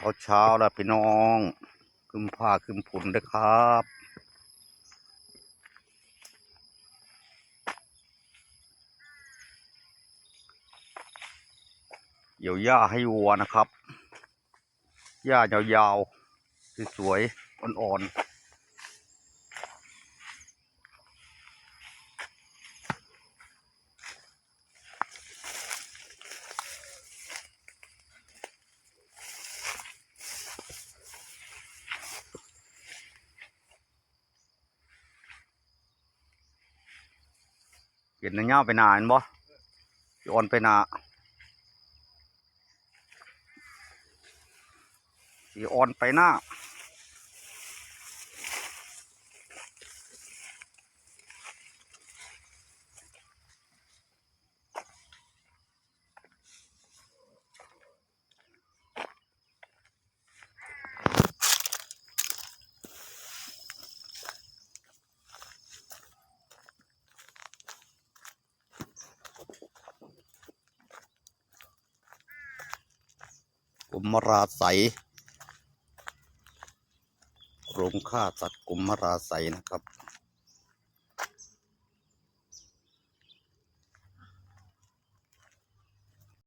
เช้าเช้าๆแล้วพี่น้องคึมผ้าคึมผุนด้วยครับเดี๋ยวหญ้าให้วัวนะครับหญ้ายาวๆสวยๆอ่อนๆ เห็นในหญ้าไปนาเห็นบ่ย้อ่อนไปนาสีอ่อนไปหน้า กุมราใสโรงฆ่าสัตว์กุมราใสนะครับ